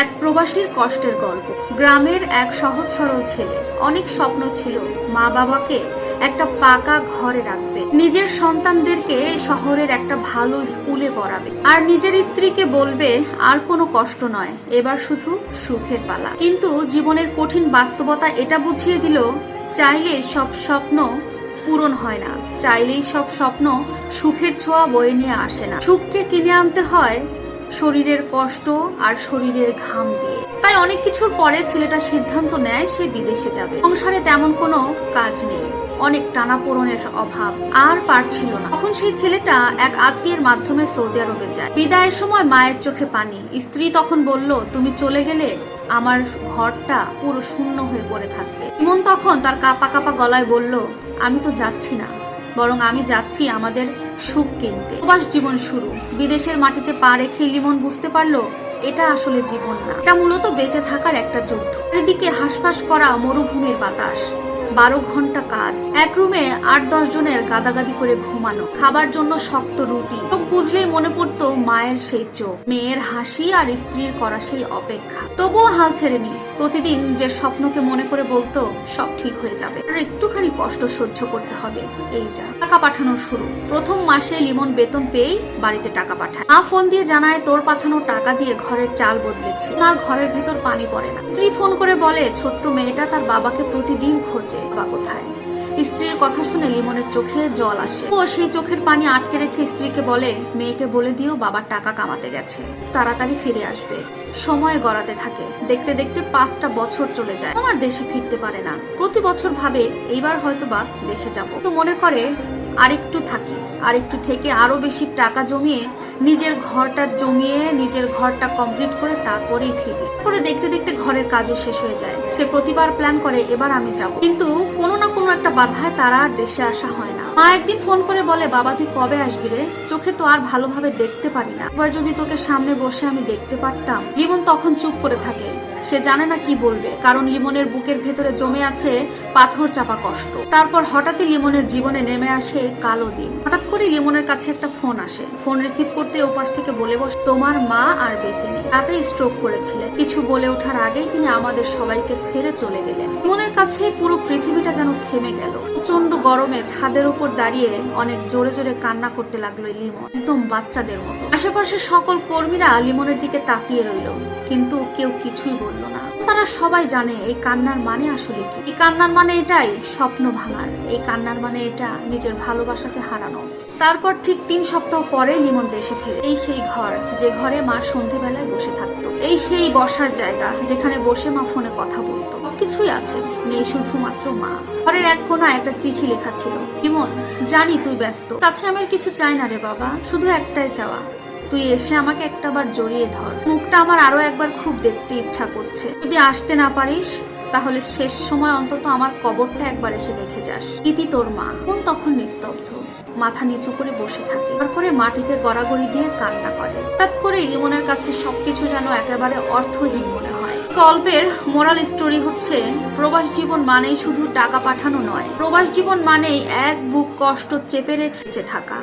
এক প্রবাসীর কষ্টের গল্প। গ্রামের এক সহজ সরল ছেলে। অনেক স্বপ্ন ছিল মা বাবাকে একটা পাকা ঘরে রাখবে। নিজের সন্তানদেরকে শহরের একটা ভালো স্কুলে পড়াবে। আর নিজের স্ত্রীকে বলবে, আর কোনো কষ্ট নয়, এবার শুধু সুখের পালা। কিন্তু জীবনের কঠিন বাস্তবতা এটা বুঝিয়ে দিল চাইলে সব স্বপ্ন পূরণ হয় না। চাইলেই সব স্বপ্ন সুখের ছোঁয়া বয়ে নিয়ে আসে না। সুখকে কিনে আনতে হয় শরীরের কষ্ট আর শরীরের ঘাম দিয়ে। তাই অনেক কিছুর পরে ছেলেটা সিদ্ধান্ত নেয় সে বিদেশে যাবে। সংসারে তেমন কোনো কাজ নেই। অনেক টানাপোড়নের অভাব আর পারছিল না। তখন সেই ছেলেটা এক আত্মীয়ের মাধ্যমে সৌদি আরবে যায়। বিদায়ের সময় মায়ের চোখে পানি। স্ত্রী তখন বলল, তুমি চলে গেলে আমার ঘরটা পুরো শূন্য হয়ে পড়ে থাকবে। ইমন তখন তার কাপা কাপা গলায় বলল, আমি তো যাচ্ছি না। বরং আমি যাচ্ছি আমাদের সুখ কিনতে। প্রবাস জীবন শুরু। বিদেশের মাটিতে পা রেখে লিমন বুঝতে পারল, এটা আসলে জীবন না। এটা মূলত বেঁচে থাকার একটা যুদ্ধ। এদিকে হাসফাস করা মরুভূমির বাতাস। বারো ঘণ্টা কাজ। এক রুমে আট, দশ জনের গাদাগাদি করে ঘুমানো। খাবার জন্য শক্ত রুটি। বুঝলেই মনে পড়তো মায়ের সেই চোখ। মেয়ের হাসি আর স্ত্রীর করা সেই অপেক্ষা। তবুও হাল ছেড়েনি। প্রতিদিন যে স্বপ্নকে মনে করে বলতো, সব ঠিক হয়ে যাবে। আর একটুখানি কষ্ট সহ্য করতে হবে। এই যা। টাকা পাঠানো শুরু। প্রথম মাসে লিমন বেতন পেয়েই বাড়িতে টাকা পাঠায়। মা ফোন দিয়ে জানায়, তোর পাঠানো টাকা দিয়ে ঘরের চাল বদলেছে। না ঘরের ভেতর পানি পড়ে না। স্ত্রী ফোন করে বলে, ছোট্ট মেয়েটা তার বাবাকে প্রতিদিন খোঁজে। বা কোথায়? স্ত্রীর কথা শুনে লিমনের চোখে জল আসে। ও সেই চোখের পানি আটকে রেখে স্ত্রীকে বলে, মেয়েকে বলে দিও বাবার টাকা কামাতে গেছে। তাড়াতাড়ি ফিরে আসবে। সময় গড়াতে থাকে। দেখতে দেখতে পাঁচটা বছর চলে যায়। আমার দেশে ফিরতে পারে না। প্রতি বছর ভাবে, এইবার হয়তো বা দেশে যাব। তো মনে করে আরেকটু থাকি, আরেকটু থেকে আরও বেশি টাকা জমিয়ে নিজের ঘরটা জমিয়ে নিজের ঘরটা কমপ্লিট করে তারপরেই ফিরি। পরে দেখতে দেখতে ঘরের কাজও শেষ হয়ে যায়। সে প্রতিবার প্ল্যান করে, এবার আমি যাব। কিন্তু কোনো না কোনো একটা বাধায় তারা আর দেশে আসা হয় না। মা একদিন ফোন করে বলে, বাবা, তুই কবে আসবি রে? চোখে তো আর ভালোভাবে দেখতে পারি না। এবার যদি তোকে সামনে বসে আমি দেখতে পারতাম। লিমন তখন চুপ করে থাকে। সে জানে না কি বলবে, কারণ লিমনের বুকের ভেতরে জমে আছে পাথর চাপা কষ্ট। তারপর হঠাৎই লিমনের জীবনে নেমে আসে কালো দিন। হঠাৎ করে লিমনের কাছে একটা ফোন আসে। ফোন রিসিভ করতে ওপাশ থেকে বলে বস, তোমার মা আর বেঁচে নেই। রাতে স্ট্রোক করেছিলেন কিছু বলে ওঠার আগেই তিনি আমাদের সবাইকে ছেড়ে চলে গেলেন। লিমনের কাছে পুরো পৃথিবীটা যেন থেমে গেল। প্রচণ্ড গরমে ছাদের উপর দাঁড়িয়ে অনেক জোরে জোরে কান্না করতে লাগল লিমন, একদম বাচ্চাদের মতো। আশেপাশে সকল কর্মীরা লিমনের দিকে তাকিয়ে রইল, কিন্তু কেউ কিছুই বলল না। তারা সবাই জানে এই কান্নার মানে আসলে কি। এই কান্নার মানে এটাই, স্বপ্ন ভাঙার। এই কান্নার মানে এটা, নিজের ভালোবাসাকে হারানো। তারপর ঠিক তিন সপ্তাহ পরে লিমন দেশে ফিরে। এই সেই ঘর, যে ঘরে মা সন্ধেবেলায় বসে থাকতো। এই সেই বসার জায়গা, যেখানে বসে মা ফোনে কথা বলতো। কিছুই আছে নেই শুধুমাত্র মা। ঘরের এক কোনা একটা চিঠি লেখা ছিল। লিমন, জানি তুই ব্যস্ত। কাছে আমার কিছু চাই না রে বাবা, শুধু একটাই চাওয়া। তুই এসে আমাকে একটাবার জড়িয়ে ধর। মুখটা আমার আরও একবার খুব দেখতে ইচ্ছা করছে। যদি আসতে না পারিস, তাহলে শেষ সময় অন্তত আমার কবরটা একবার এসে দেখে যাস। ইতি তোর মা। কোন তখন নিস্তব্ধ। মাথা নিচু করে বসে থাকে। তারপরে মাটিতে গড়াগড়ি দিয়ে কান্না করে। হঠাৎ করে ইমনের কাছে সবকিছু যেন একেবারে অর্থহীন মনে হয়। গল্পের মোরাল স্টোরি হচ্ছে, প্রবাস জীবন মানেই শুধু টাকা পাঠানো নয়। প্রবাস জীবন মানেই এক বুক কষ্ট চেপে রেখেছে থাকা।